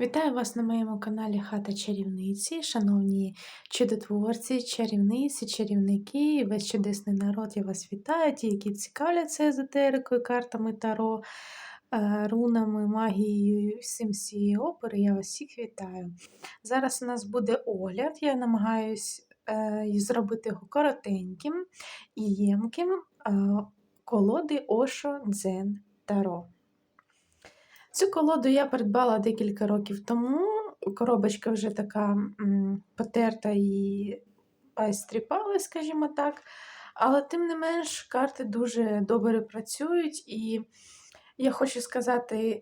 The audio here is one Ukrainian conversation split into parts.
Вітаю вас на моєму каналі Хата Чарівниці, шановні чудотворці, чарівниці, чарівники, весь чудесний народ, я вас вітаю, ті, які цікавляться езотерикою, картами Таро, е, рунами, магією, і всім цієї опери. Я вас всіх вітаю. Зараз у нас буде огляд, я намагаюсь е, зробити його коротеньким і ємким е, колоди Ошо Дзен Таро. Цю колоду я придбала декілька років тому. Коробочка вже така м, потерта і стріпали, скажімо так. Але тим не менш карти дуже добре працюють, і я хочу сказати,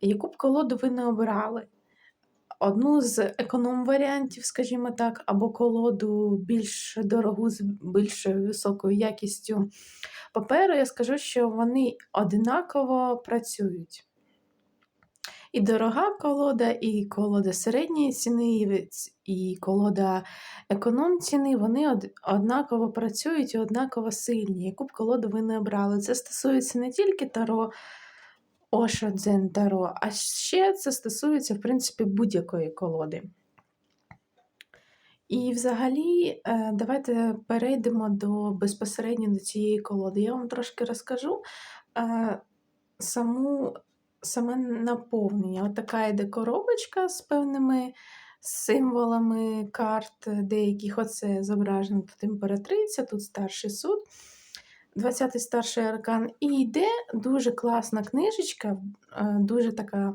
яку б колоду ви не обирали. Одну з економ-варіантів, скажімо так, або колоду більш дорогу з більш високою якістю паперу, я скажу, що вони одинаково працюють. І дорога колода, і колода середньої ціни, і колода економ ціни, вони однаково працюють і однаково сильні. Яку б колоду ви не обрали. Це стосується не тільки таро Оша Дзен Таро, а ще це стосується, в принципі, будь-якої колоди. І взагалі, е, давайте перейдемо до безпосередньо до цієї колоди. Я вам трошки розкажу е, саму саме наповнення. От така йде коробочка з певними символами карт, деяких оце зображено тут імператриця, тут старший суд, 20-й старший аркан. І йде дуже класна книжечка, е, дуже така.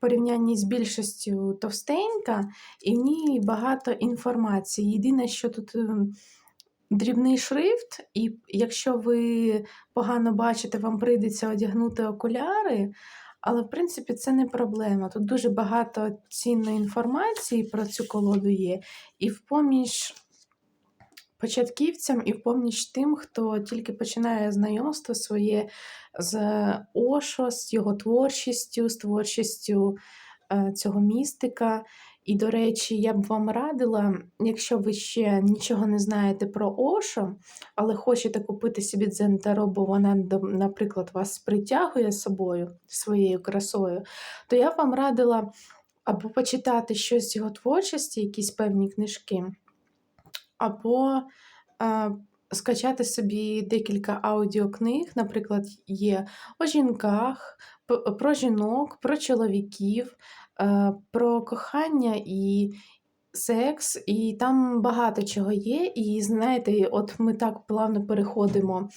Порівнянні з більшістю товстенька, і в ній багато інформації. Єдине, що тут ем, дрібний шрифт, і якщо ви погано бачите, вам прийдеться одягнути окуляри, але, в принципі, це не проблема. Тут дуже багато цінної інформації про цю колоду є. І в поміч початківцям, і в поміч тим, хто тільки починає знайомство своє з Ошо, з його творчістю, з творчістю е, цього містика. І, до речі, я б вам радила, якщо ви ще нічого не знаєте про Ошо, але хочете купити собі дзентаро, бо вона, наприклад, вас притягує собою своєю красою, то я б вам радила або почитати щось з його творчості, якісь певні книжки, або а, скачати собі декілька аудіокниг, наприклад, є о жінках, про жінок, про чоловіків. Е, про кохання і секс, і там багато чого є. І знаєте, от ми так плавно переходимо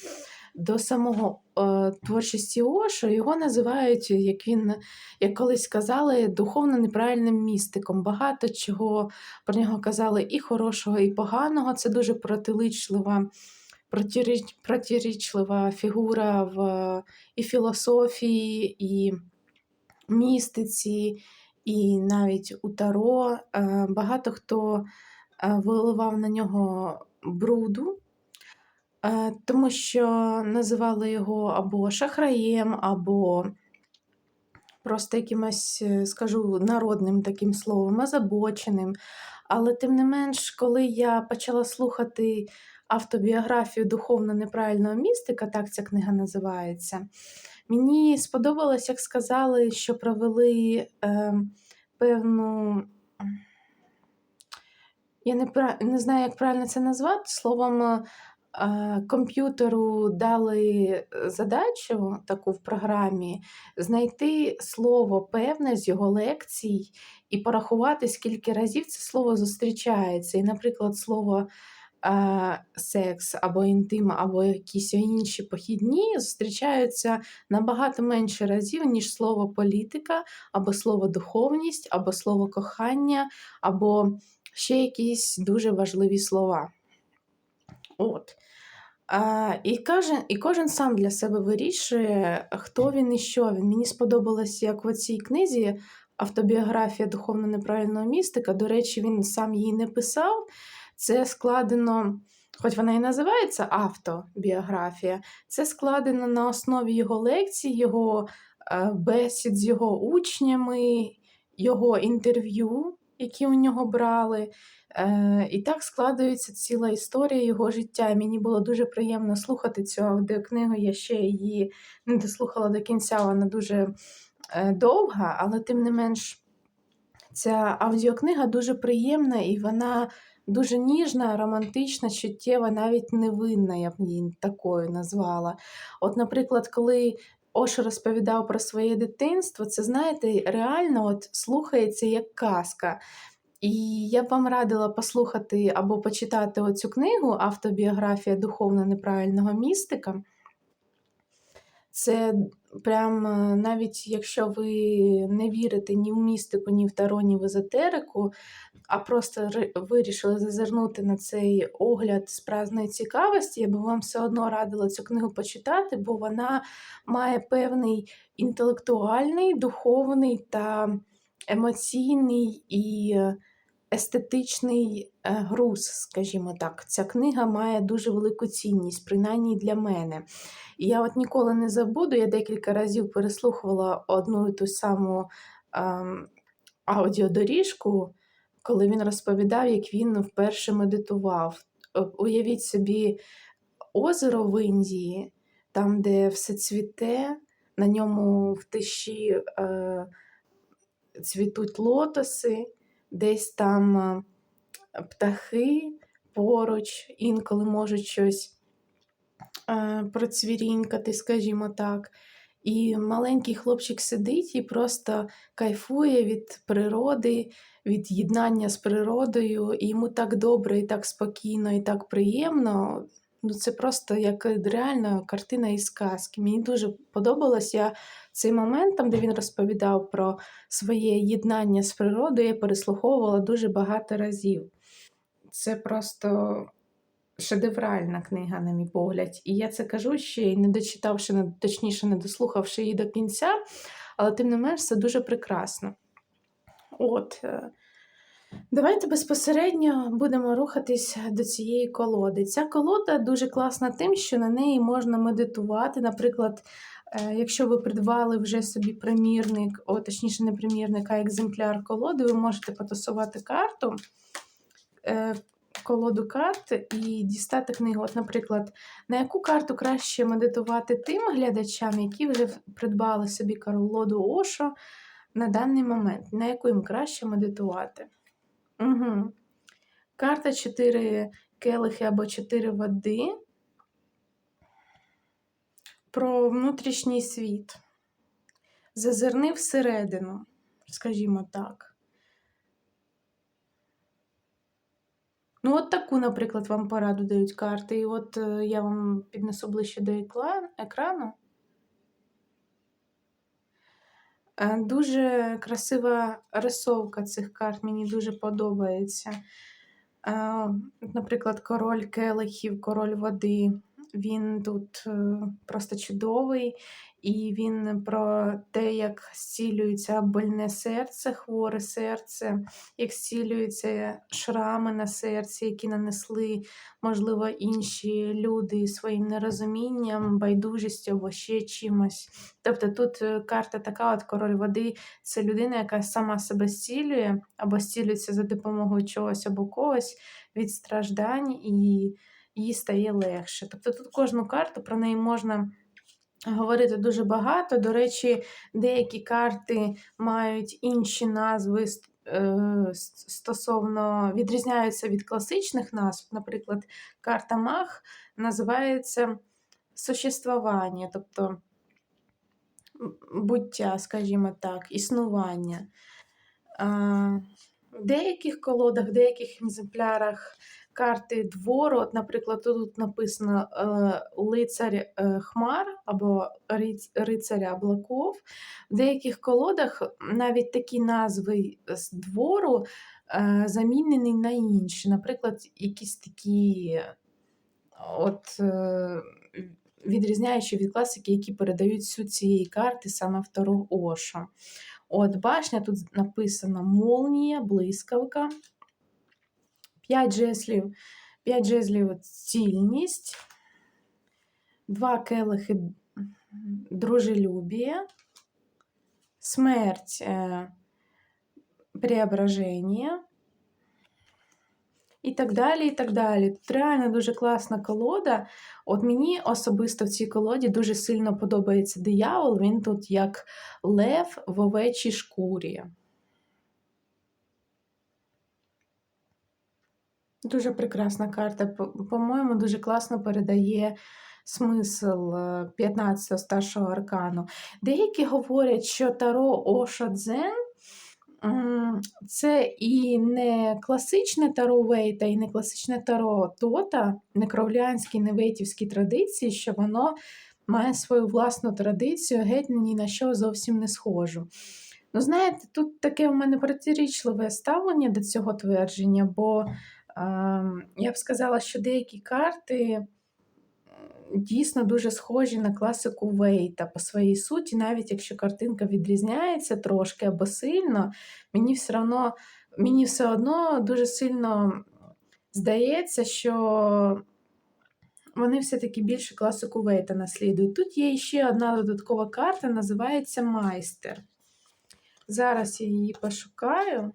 до самого е, творчості Ошо, його називають, як він, як колись сказали, духовно неправильним містиком. Багато чого про нього казали і хорошого, і поганого. Це дуже протиличлива. Протирічлива фігура в і філософії, і містиці, і навіть у Таро е, багато хто е, виливав на нього бруду, е, тому що називали його або шахраєм, або просто якимось, скажу, народним таким словом, озабоченим. Але тим не менш, коли я почала слухати автобіографію духовно неправильного містика, так ця книга називається. Мені сподобалось, як сказали, що провели е, певну. Я не не знаю, як правильно це назвати. Словом, е, комп'ютеру дали задачу таку в програмі знайти слово певне з його лекцій і порахувати, скільки разів це слово зустрічається. І, наприклад, слово секс або інтим, або якісь інші похідні зустрічаються набагато менше разів, ніж слово політика, або слово духовність, або слово кохання, або ще якісь дуже важливі слова. От. А, І кожен і кожен сам для себе вирішує, хто він і що він. Мені сподобалось, як в цій книзі автобіографія духовно неправильного містика. До речі, він сам її не писав. Це складено, хоч вона і називається автобіографія, це складено на основі його лекцій, його е, бесід з його учнями, його інтерв'ю, які у нього брали. Е, і так складається ціла історія його життя. Мені було дуже приємно слухати цю аудіокнигу. Я ще її не дослухала до кінця, вона дуже е, довга, але тим не менш. Ця аудіокнига дуже приємна і вона дуже ніжна, романтична, чуттєва, навіть невинна, я б її такою назвала. От, наприклад, коли Оша розповідав про своє дитинство, це, знаєте, реально от слухається як казка. І я б вам радила послухати або почитати оцю книгу Автобіографія духовно неправильного містика. Це прям е, навіть якщо ви не вірите ні в містику, ні в таро, ні в езотерику, а просто вирішили зазирнути на цей огляд з праздної цікавості, я би вам все одно радила цю книгу почитати, бо вона має певний інтелектуальний, духовний та емоційний і естетичний е, груз, скажімо так. Ця книга має дуже велику цінність, принаймні для мене. І я от ніколи не забуду, я декілька разів переслухувала одну і ту саму ем, аудіодоріжку, коли він розповідав, як він вперше медитував. Уявіть собі озеро в Індії, там, де все цвіте, на ньому в тиші е, цвітуть лотоси, десь там е, птахи поруч, інколи можуть щось е, процвірінькати, скажімо так. І маленький хлопчик сидить і просто кайфує від природи, від єднання з природою, і йому так добре, і так спокійно, і так приємно. Ну, Це просто як реальна картина із сказки. Мені дуже подобалось я цей момент, там, де він розповідав про своє єднання з природою, я переслуховувала дуже багато разів. Це просто шедевральна книга, на мій погляд. І я це кажу ще й не дочитавши, точніше, не дослухавши її до кінця, але тим не менш це дуже прекрасно. От. Е, давайте безпосередньо будемо рухатись до цієї колоди. Ця колода дуже класна тим, що на неї можна медитувати. Наприклад, е, якщо ви придбали вже собі примірник, о, точніше, не примірник, а екземпляр колоди, ви можете потасувати карту. Е, колоду карт і дістати книгу. От, наприклад, на яку карту краще медитувати тим глядачам, які вже придбали собі колоду Ошо на даний момент, на яку їм краще медитувати? Угу. Карта 4 келихи або 4 води. Про внутрішній світ. Зазирни всередину, скажімо так. Ну, от таку, наприклад, вам пораду дають карти. І от е, я вам піднесу ближче до екрану. Е, дуже красива рисовка цих карт, мені дуже подобається. Е, наприклад, король келихів, король води. Він тут просто чудовий, і він про те, як зцілюється больне серце, хворе серце, як зцілюються шрами на серці, які нанесли, можливо, інші люди своїм нерозумінням, байдужістю або ще чимось. Тобто тут е, карта така: от король води це людина, яка сама себе зцілює, або зцілюється за допомогою чогось або когось від страждань, і їй стає легше. Тобто тут кожну карту про неї можна говорити дуже багато. До речі, деякі карти мають інші назви е, стосовно відрізняються від класичних назв. Наприклад, карта Мах називається существування, тобто буття, скажімо так, існування. В деяких колодах, в деяких екземплярах карти двору. От, Наприклад, тут написано е, лицар е, Хмар або рицаря облаков. В деяких колодах навіть такі назви з двору е, замінені на інші. Наприклад, якісь такі от. Відрізняючи від класики, які передають суть цієї карти саме автору Оша. От башня тут написано молнія, блискавка. 5 жезлів, 5 жезлів цільність, 2 келихи дружелюбія, смерть е, преображення. І так далі, і так далі. Тут реально дуже класна колода. От мені особисто в цій колоді дуже сильно подобається диявол. Він тут як лев в овечій шкурі. Дуже прекрасна карта. По- По-моєму, дуже класно передає смисл е, 15-го старшого аркану. Деякі говорять, що Таро Оша Дзен це і не класичне Таро Вейта, і не класичне Таро Тота, не кровлянські, не вейтівські традиції, що воно має свою власну традицію, геть ні на що зовсім не схожу. Ну, знаєте, тут таке у мене протирічливе ставлення до цього твердження, бо я б сказала, що деякі карти дійсно дуже схожі на класику Вейта по своїй суті, навіть якщо картинка відрізняється трошки або сильно, мені все одно, мені все одно дуже сильно здається, що вони все-таки більше класику Вейта наслідують. Тут є ще одна додаткова карта, називається Майстер. Зараз я її пошукаю.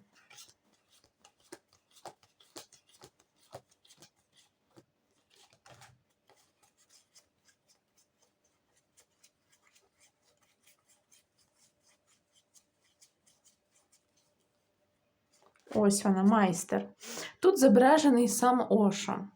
Ось вона, майстер. Тут зображений сам Оша.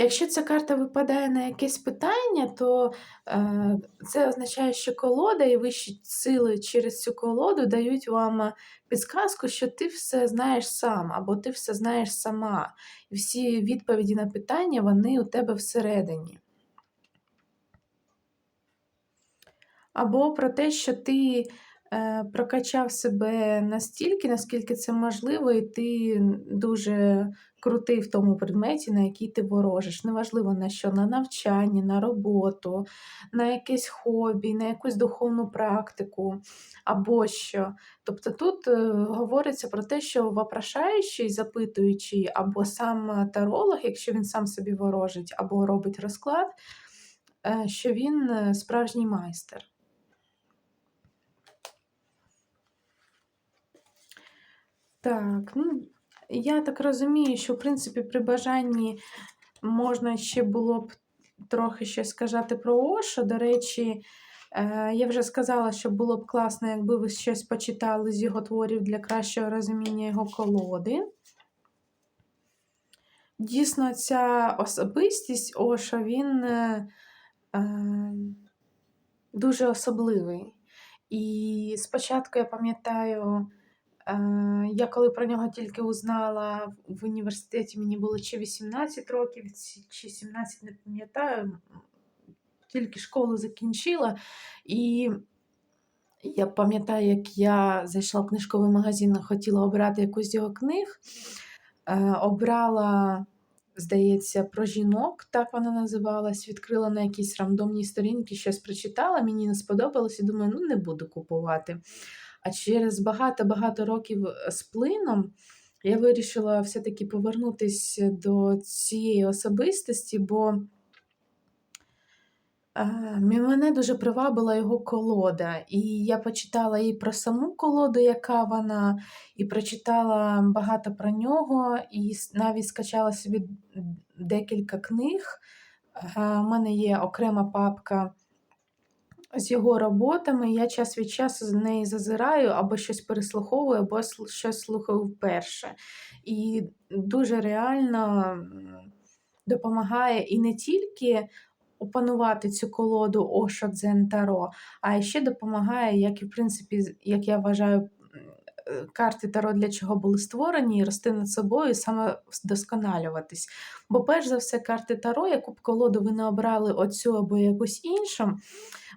Якщо ця карта випадає на якесь питання, то е, це означає, що колода і вищі сили через цю колоду дають вам підсказку, що ти все знаєш сам, або ти все знаєш сама. І всі відповіді на питання вони у тебе всередині. Або про те, що ти е, прокачав себе настільки, наскільки це можливо, і ти дуже крутий в тому предметі, на який ти ворожиш. Неважливо на що, на навчання, на роботу, на якесь хобі, на якусь духовну практику або що. Тобто тут е, говориться про те, що вопрошаючий, запитуючий, або сам таролог, якщо він сам собі ворожить, або робить розклад, е, що він е, справжній майстер. Так, ну, я так розумію, що, в принципі, при бажанні можна ще було б трохи щось сказати про Оша. До речі, е, я вже сказала, що було б класно, якби ви щось почитали з його творів для кращого розуміння його колоди. Дійсно, ця особистість Оша, він е, е, дуже особливий. І спочатку я пам'ятаю. Е, я коли про нього тільки узнала в університеті, мені було чи 18 років, чи 17, не пам'ятаю, тільки школу закінчила. І я пам'ятаю, як я зайшла в книжковий магазин, хотіла обрати якусь його книг, е, обрала. Здається, про жінок, так вона називалась, відкрила на якійсь рандомній сторінці, щось прочитала, мені не сподобалось і думаю, ну не буду купувати. А через багато-багато років е, з плином я вирішила все-таки повернутися до цієї особистості, бо е, мене дуже привабила його колода. І я почитала і про саму колоду, яка вона, і прочитала багато про нього, і навіть скачала собі декілька книг. У мене є окрема папка з його роботами. Я час від часу з неї зазираю, або щось переслуховую, або щось слухаю вперше. І дуже реально допомагає і не тільки опанувати цю колоду Оша Дзен Таро, а ще допомагає, як і в принципі, як я вважаю, Е, карти Таро для чого були створені, і рости над собою, і саме вдосконалюватись. Бо, перш за все, карти Таро, яку б колоду ви не обрали оцю або якусь іншу,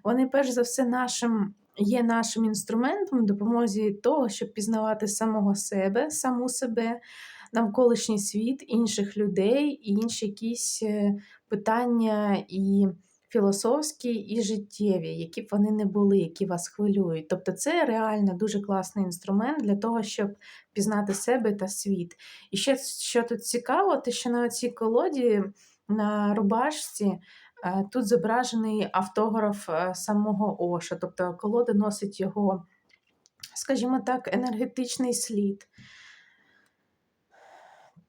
вони, перш за все, нашим. Є нашим інструментом в допомозі того, щоб пізнавати самого себе, саму себе, навколишній світ, інших людей і інші якісь е, питання і філософські і життєві, які б вони не були, які вас хвилюють. Тобто це реально дуже класний інструмент для того, щоб пізнати себе та світ. І ще що тут цікаво, те, що на цій колоді на рубашці. Е, тут зображений автограф е, самого Оша, тобто колода носить його, скажімо так, енергетичний слід.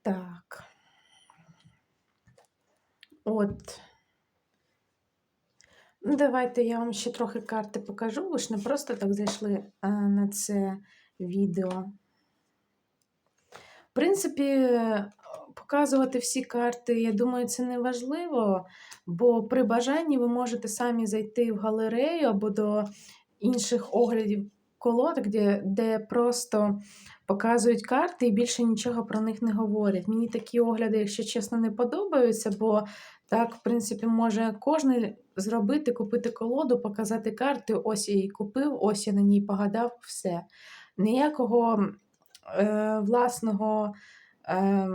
Так. От. Ну, давайте я вам ще трохи карти покажу, ви ж не просто так зайшли на це відео. В принципі, е, показувати всі карти, я думаю, це не важливо, бо при бажанні ви можете самі зайти в галерею або до інших оглядів колодок, де, де просто показують карти і більше нічого про них не говорять. Мені такі огляди, якщо чесно, не подобаються, бо так, в принципі, може кожен зробити, купити колоду, показати карти, ось я її купив, ось я на ній погадав, все. Ніякого е, власного. Е,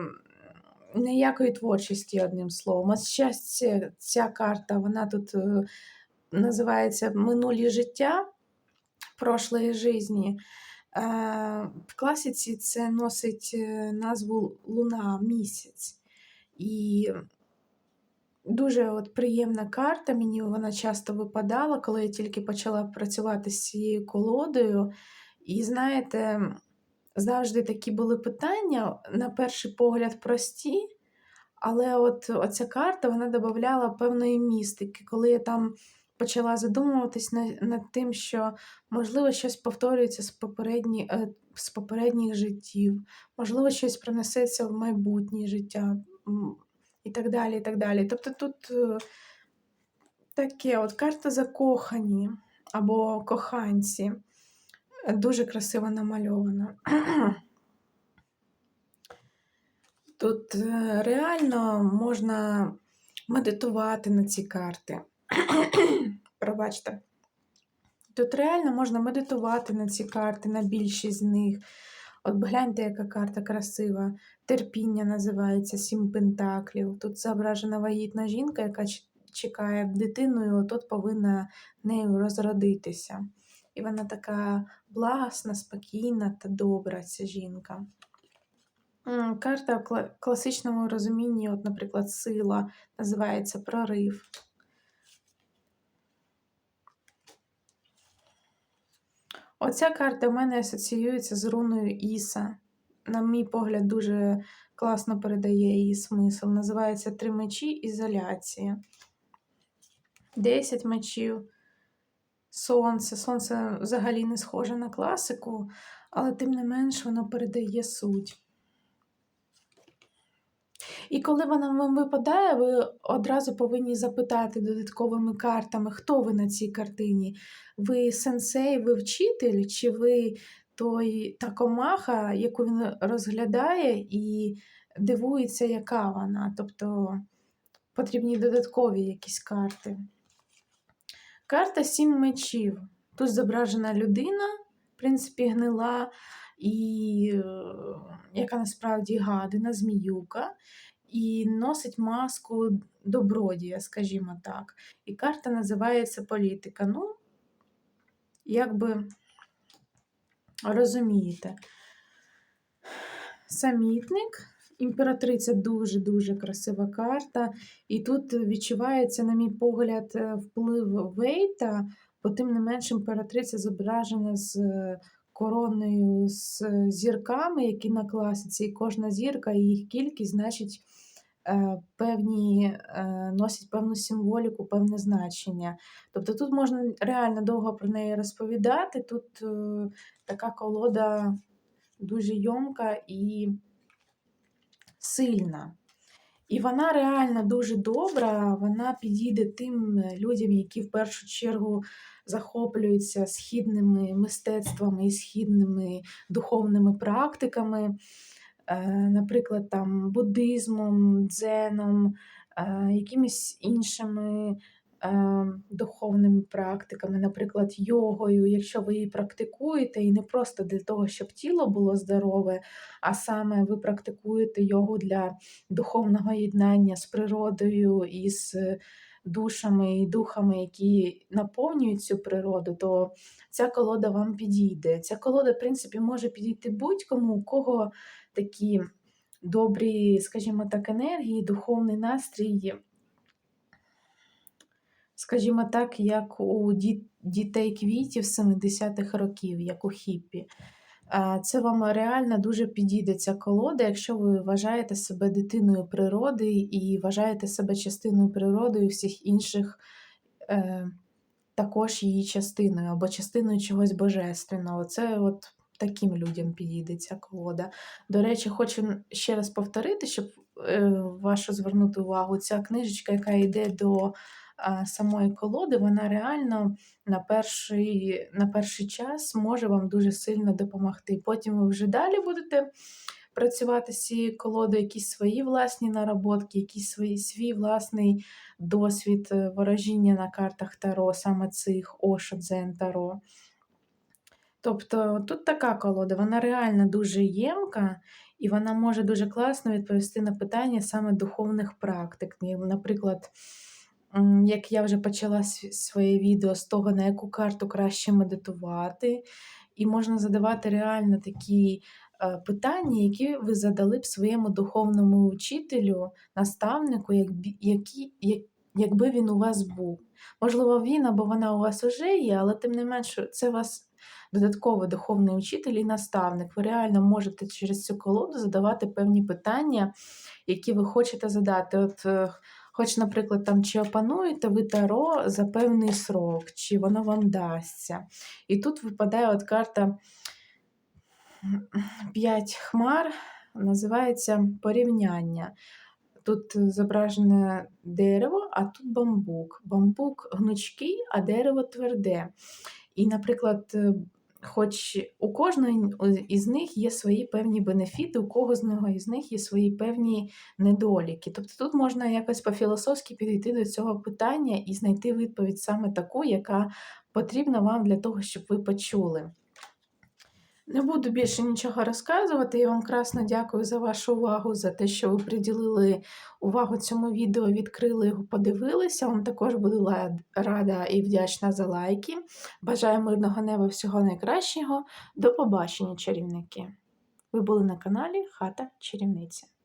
Ніякої творчості, одним словом. Зараз ця, ця карта, вона тут е, називається Минулі життя прошлої житті. Е, в класиці це носить е, назву Луна місяць. І дуже от приємна карта. Мені вона часто випадала, коли я тільки почала працювати з цією колодою. І знаєте, завжди такі були питання, на перший погляд, прості. Але от оця карта вона додавала певної містики, коли я там почала задумуватись над, над тим, що можливо щось повторюється з попередні, е, з попередніх життів, можливо, щось принесеться в майбутнє життя і так далі. і так далі. Тобто тут е, таке от карта закохані або коханці. Дуже красиво намальована. Тут е, реально можна медитувати на ці карти. Пробачте. Тут реально можна медитувати на ці карти, на більшість з них. От гляньте, яка карта красива. Терпіння називається Сім Пентаклів. Тут зображена вагітна жінка, яка чекає дитину, і отут повинна нею розродитися. І вона така благосна, спокійна та добра, ця жінка. Карта в класичному розумінні, от, наприклад, сила називається прорив. Оця карта в мене асоціюється з руною Іса. На мій погляд, дуже класно передає її смисл. Називається Три мечі ізоляція. Десять мечів. Сонце. Сонце взагалі не схоже на класику, але тим не менш воно передає суть. І коли вона вам випадає, ви одразу повинні запитати додатковими картами, хто ви на цій картині. Ви сенсей, ви вчитель, чи ви той та комаха, яку він розглядає і дивується, яка вона. Тобто потрібні додаткові якісь карти. Карта сім мечів. Тут зображена людина, в принципі, гнила, і е, яка насправді гадина, зміюка, і носить маску добродія, скажімо так. І карта називається політика. Ну, якби розумієте. Самітник. Імператриця дуже-дуже красива карта. І тут відчувається, на мій погляд, е, вплив Вейта, бо тим не менш імператриця зображена з е, короною, з е, зірками, які на класиці, і кожна зірка і їх кількість, значить, певні, носять певну символіку, певне значення. Тобто тут можна реально довго про неї розповідати. Тут така колода дуже йомка і сильна. І вона реально дуже добра, вона підійде тим людям, які в першу чергу захоплюються східними мистецтвами і східними духовними практиками, е, наприклад, там, буддизмом, дзеном, е, якимись іншими е, духовними практиками, наприклад, йогою, якщо ви її практикуєте, і не просто для того, щоб тіло було здорове, а саме ви практикуєте йогу для духовного єднання з природою і з душами і духами, які наповнюють цю природу, то ця колода вам підійде. Ця колода, в принципі, може підійти будь-кому, у кого такі добрі, скажімо так, енергії, духовний настрій скажімо так, як у дітей квітів 70-х років, як у хіппі. Це вам реально дуже підійде ця колода, якщо ви вважаєте себе дитиною природи і вважаєте себе частиною природи і всіх інших е, також її частиною або частиною чогось божественного. Це от таким людям підійде ця колода. До речі, хочу ще раз повторити, щоб е, вашу звернути увагу. Ця книжечка, яка йде до самої колоди, вона реально на перший, на перший час може вам дуже сильно допомогти. Потім ви вже далі будете працювати з цією колодою, якісь свої власні наработки, якийсь свої, свій власний досвід е, ворожіння на картах Таро, саме цих Ошо, Дзен, Таро. Тобто тут така колода, вона реально дуже ємка, і вона може дуже класно відповісти на питання саме духовних практик. Наприклад, як я вже почала своє відео з того, на яку карту краще медитувати, і можна задавати реально такі е, питання, які ви задали б своєму духовному учителю, наставнику, які, якби він у вас був. Можливо, він або вона у вас уже є, але тим не менше, це вас додатковий духовний учитель і наставник. Ви реально можете через цю колоду задавати певні питання, які ви хочете задати. От, е, хоч, наприклад, там, чи опануєте ви таро за певний срок, чи воно вам дасться. І тут випадає от карта П'ять хмар, називається порівняння. Тут зображене дерево, а тут бамбук. Бамбук гнучкий, а дерево тверде. І, наприклад, хоч у кожної із них є свої певні бенефіти, у кого з нього із них є свої певні недоліки. Тобто тут можна якось по-філософськи підійти до цього питання і знайти відповідь саме таку, яка потрібна вам для того, щоб ви почули. Не буду більше нічого розказувати. Я вам красно дякую за вашу увагу, за те, що ви приділили увагу цьому відео, відкрили його, подивилися. Вам також буду рада і вдячна за лайки. Бажаю мирного неба, всього найкращого. До побачення, чарівники! Ви були на каналі Хата Чарівниці.